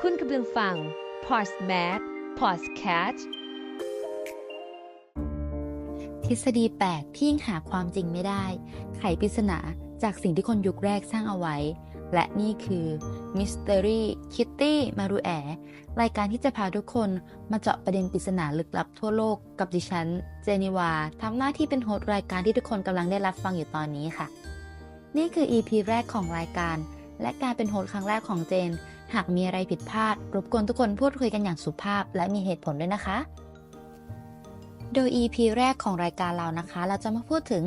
คุณกำลังฟัง p o s t m a t Podcast ทฤษฎีแปลกที่ยังหาความจริงไม่ได้ ไขปริศนาจากสิ่งที่คนยุคแรกสร้างเอาไว้ และนี่คือ Mystery Kitty มารูแอรายการที่จะพาทุกคนมาเจาะประเด็นปริศนาลึกลับทั่วโลกกับดิฉัน เจนิวาทำหน้าที่เป็นโฮสต์รายการที่ทุกคนกำลังได้รับฟังอยู่ตอนนี้ค่ะ นี่คือ EP แรกของรายการ และการเป็นโฮสต์ครั้งแรกของเจน หากมีอะไรผิดพลาด รบกวนทุกคนพูดคุยกันอย่างสุภาพ และมีเหตุผลด้วยนะคะ โดย EP แรกของรายการเรานะคะ เราจะมาพูดถึง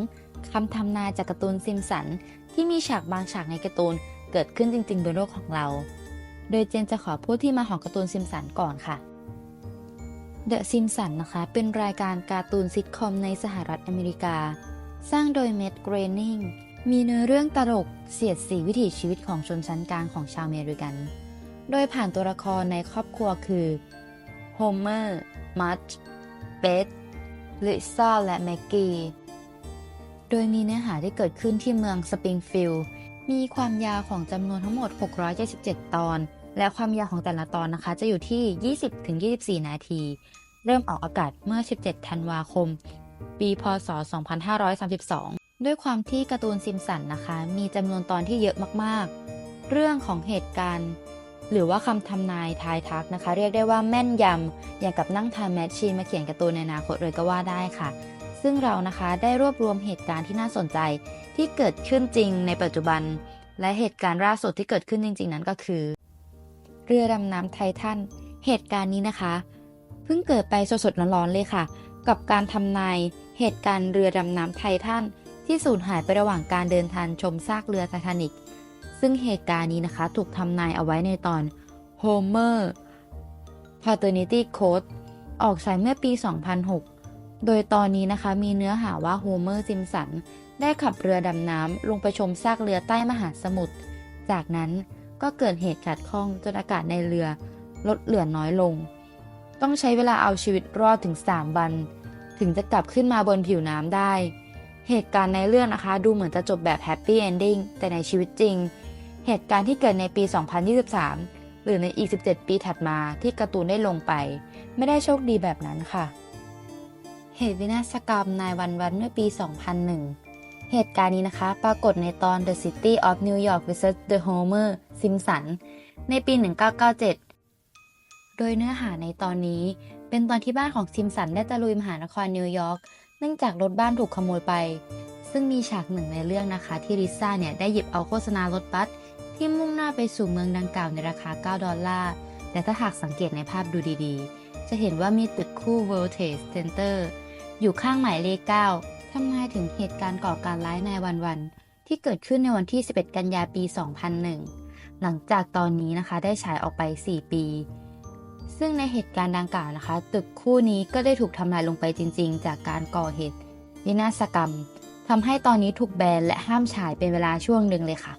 คำทำนายจากการ์ตูนซิมสัน ที่มีฉากบางฉากในการ์ตูนเกิดขึ้นจริงๆ บนโลกของเรา โดยเจนจะขอพูดที่มาของการ์ตูนซิมสันก่อนค่ะ The Simpsons นะคะ เป็นรายการการ์ตูนซิทคอมในสหรัฐอเมริกา สร้างโดยเมดเกรนนิง มีเนื้อเรื่องตลกเสียดสีวิถีชีวิตของชนชั้นกลางของชาวอเมริกัน โดยผ่านตัวละครในครอบครัวคือโฮเมอร์มัชเบธลิซ่าและแม็กกี้โดยมีเนื้อหาที่เกิดขึ้นที่เมืองสปริงฟิลด์มีความยาวของจำนวนทั้งหมด 677 ตอน และความยาวของแต่ละตอนนะคะ จะอยู่ที่ 20-24 นาที เริ่มออกอากาศเมื่อ 17 ธันวาคม ปี พศ 2532 ด้วยความที่การ์ตูนซิมสันนะคะ มีจำนวนตอนที่เยอะมากๆ เรื่องของเหตุการณ์ หรือว่าคำทำนายทายทักนะคะ เรียกได้ว่าแม่นยำอย่างกับนั่งทำแมชชีนมาเขียนการ์ตูนในอนาคตเลยก็ว่าได้ค่ะ ซึ่งเรานะคะได้รวบรวมเหตุการณ์ที่น่าสนใจที่เกิดขึ้นจริงในปัจจุบัน และเหตุการณ์ล่าสุดที่เกิดขึ้นจริง ๆ นั้นก็คือ เรือดำน้ำไททันเหตุการณ์นี้นะคะ เพิ่งเกิดไปสดๆร้อนๆเลยค่ะ กับการทำนายเหตุการณ์เรือดำน้ำไททัน ที่สูญหายไประหว่างการเดินทางชมซากเรือไททานิก ซึ่งเหตุการณ์นี้นะคะถูกทำนายเอาไว้ในตอน Homer Paternity Code ออกฉายเมื่อปี 2006 โดยตอนนี้นะคะมีเนื้อหาว่าโฮเมอร์ซิมสันได้ขับเรือดำน้ำลงไปชมซากเรือใต้มหาสมุทร จากนั้นก็เกิดเหตุขัดข้องจนอากาศในเรือลดเหลือน้อยลง ต้องใช้เวลาเอาชีวิตรอดถึง 3 วัน ถึงจะกลับขึ้นมาบนผิวน้ำได้ เหตุการณ์ในเรื่องนะคะ ดูเหมือนจะจบแบบแฮปปี้เอนดิ้งแต่ในชีวิตจริง เหตุการณ์ที่เกิดในปี 2023 หรือในอีก 17 ปีถัดมาที่การ์ตูนได้ลงไป ไม่ได้โชคดีแบบนั้นค่ะ เหตุวินาศกรรมนายวันวันเมื่อปี 2001 เหตุการณ์นี้นะคะ ปรากฏในตอน The City of New York vs The Homer Simpson ในปี 1997 โดยเนื้อหาในตอนนี้เป็นตอนที่บ้านของซิมสันได้ตะลุยมหานครนิวยอร์ก นื่องจากรถบ้านถูกขโมยไป ซึ่งมีฉากหนึ่งในเรื่องนะคะ ที่ลิซ่าเนี่ยได้หยิบเอาโฆษณารถบัสที่มุ่งหน้าไปสู่เมืองดังกล่าวในราคา 9 ดอลลาร์ แต่ถ้าหากสังเกตในภาพดูดีๆ จะเห็นว่ามีตึกคู่ World Trade Center อยู่ข้างหมายเลข 9ทำนายถึงเหตุการณ์ก่อการร้ายในวันวันๆที่เกิดขึ้นในวันที่ 11 กันยาปี 2001 หลังจากตอนนี้นะคะได้ฉายออกไป 4 ปี ซึ่งในเหตุการณ์ดังกล่าวนะคะ ตึกคู่นี้ก็ได้ถูกทำลายลงไปจริง ๆ จากการก่อเหตุวินาศกรรมทำให้ตอนนี้ถูกแบนและห้ามฉายเป็นเวลาช่วงหนึ่งเลยค่ะ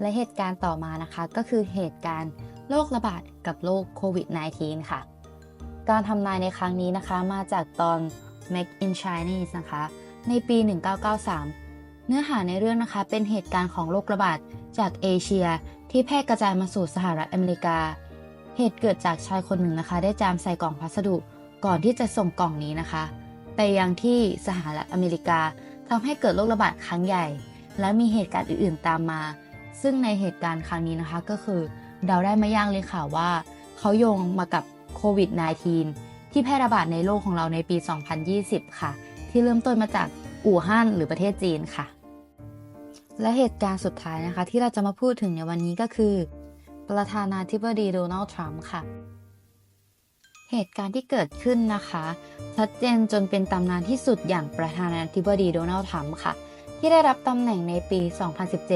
และเหตุการณ์ต่อมานะคะ ก็คือเหตุการณ์โรคระบาดกับโรคโควิด -19 ค่ะ การทำนายในครั้งนี้นะคะ มาจากตอน Make in Chinese นะคะ ในปี 1993 เนื้อหาในเรื่องนะคะเป็นเหตุการณ์ของโรคระบาดจากเอเชีย ที่แพร่กระจายมาสู่สหรัฐอเมริกา เหตุเกิดจากชายคนหนึ่งนะคะ ได้จามใส่กล่องพัสดุก่อนที่จะส่งกล่องนี้นะคะ ไปยังที่สหรัฐอเมริกาทำให้เกิดโรคระบาดครั้งใหญ่ และมีเหตุการณ์อื่นๆตามมา ซึ่งในเหตุการณ์ครั้งนี้นะคะก็คือเดาได้ไม่ยากเลยค่ะว่า เขาโยงมากับโควิด -19 ที่แพร่ระบาดในโลกของเราในปี 2020 ค่ะ ที่เริ่มต้นมาจากอู่ฮั่นหรือประเทศจีนค่ะ และเหตุการณ์สุดท้ายนะคะ ที่เราจะมาพูดถึงในวันนี้ก็คือ ประธานาธิบดีโดนัลด์ทรัมป์ค่ะ เหตุการณ์ที่เกิดขึ้นนะคะ ชัดเจนจนเป็นตำนานที่สุดอย่างประธานาธิบดีโดนัลด์ทรัมป์ค่ะ ที่ได้รับตำแหน่งในปี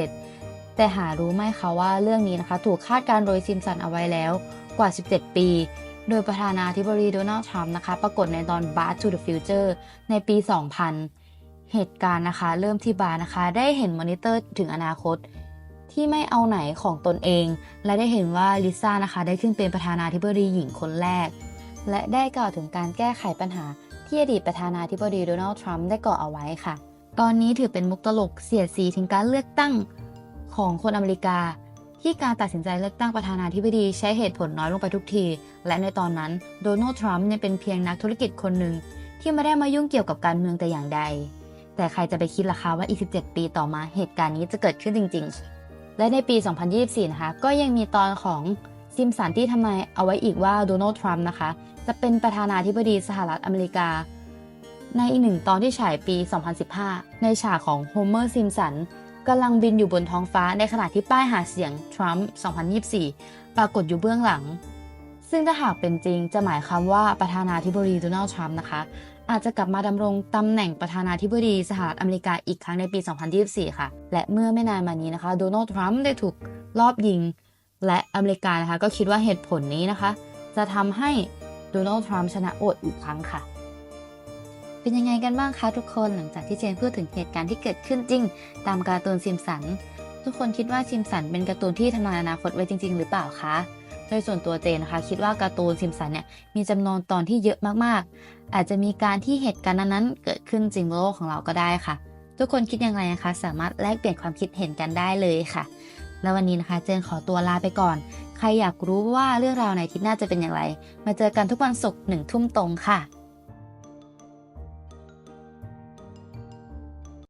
2017 แต่หารู้ไหมคะว่าเรื่องนี้นะคะ ถูกคาดการโดยซิมสันเอาไว้แล้วกว่า 17 ปี โดยประธานาธิบดีโดนัลด์ทรัมป์นะคะ ปรากฏในตอน Back to the Future ในปี 2000 เหตุการณ์นะคะ เริ่มที่บาร์นะคะ ได้เห็นมอนิเตอร์ถึงอนาคต ที่ไม่เอาไหนของตนเอง และได้เห็นว่าลิซ่านะคะได้ขึ้นเป็นประธานาธิบดีหญิงคนแรก และได้กล่าวถึงการแก้ไขปัญหาที่อดีตประธานาธิบดีโดนัลด์ทรัมป์ได้ก่อเอาไว้ค่ะ ตอนนี้ถือเป็นมุกตลกเสียดสีถึงการเลือกตั้งของคนอเมริกา ที่การตัดสินใจเลือกตั้งประธานาธิบดีใช้เหตุผลน้อยลงไปทุกที และในตอนนั้นโดนัลด์ทรัมป์เนี่ยเป็นเพียงนักธุรกิจคนหนึ่งที่ไม่ได้มายุ่งเกี่ยวกับการเมืองแต่อย่างใด แต่ใครจะไปคิดล่ะคะว่าอีก 17 ปีต่อมาเหตุการณ์นี้จะเกิดขึ้นจริง ๆ และในปี 2024 นะคะ ก็ยังมีตอนของซิมสันที่ทำนายเอาไว้อีกว่าโดนัลด์ทรัมป์นะคะ จะเป็นประธานาธิบดีสหรัฐอเมริกา ในอีกหนึ่งตอนที่ฉายปี 2015 ในฉากของโฮเมอร์ซิมสันกำลังบินอยู่บนท้องฟ้าในขณะที่ป้ายหาเสียงทรัมป์ 2024 ปรากฏอยู่เบื้องหลัง ซึ่งถ้าหากเป็นจริงจะหมายความว่าประธานาธิบดีโดนัลด์ทรัมป์นะคะ อาจจะกลับมาดำรงตำแหน่งประธานาธิบดีสหรัฐอเมริกาอีกครั้งในปี 2024 ค่ะ และเมื่อไม่นานมานี้นะคะโดนัลด์ทรัมป์ได้ถูกลอบยิง และอเมริกานะคะก็คิดว่าเหตุผลนี้นะคะ จะทำให้โดนัลด์ทรัมป์ชนะโหวตอีกครั้งค่ะ เป็นยังไงกันบ้างคะทุกคนหลังจากที่เจนพูดถึงเหตุการณ์ที่เกิดขึ้นจริง ตามการ์ตูนซิมสัน ทุกคนคิดว่าซิมสันเป็นการ์ตูนที่ทำนายอนาคตไว้จริง ๆ หรือเปล่าคะ โดยส่วนตัวเจนนะคะ คิดว่าการ์ตูนซิมสันเนี่ยมีจำนวนตอนที่เยอะมากๆ อาจจะมีการที่เหตุการณ์นั้นๆ เกิดขึ้นจริงบนโลกของเราก็ได้ค่ะ ทุกคนคิดอย่างไรนะคะ สามารถแลกเปลี่ยนความคิดเห็นกันได้เลยค่ะ แล้ววันนี้นะคะ เจนขอตัวลาไปก่อน ใครอยากรู้ว่าเรื่องราวในทิศหน้าจะเป็นอย่างไร มาเจอกันทุกวันศุกร์หนึ่งทุ่มตรงค่ะ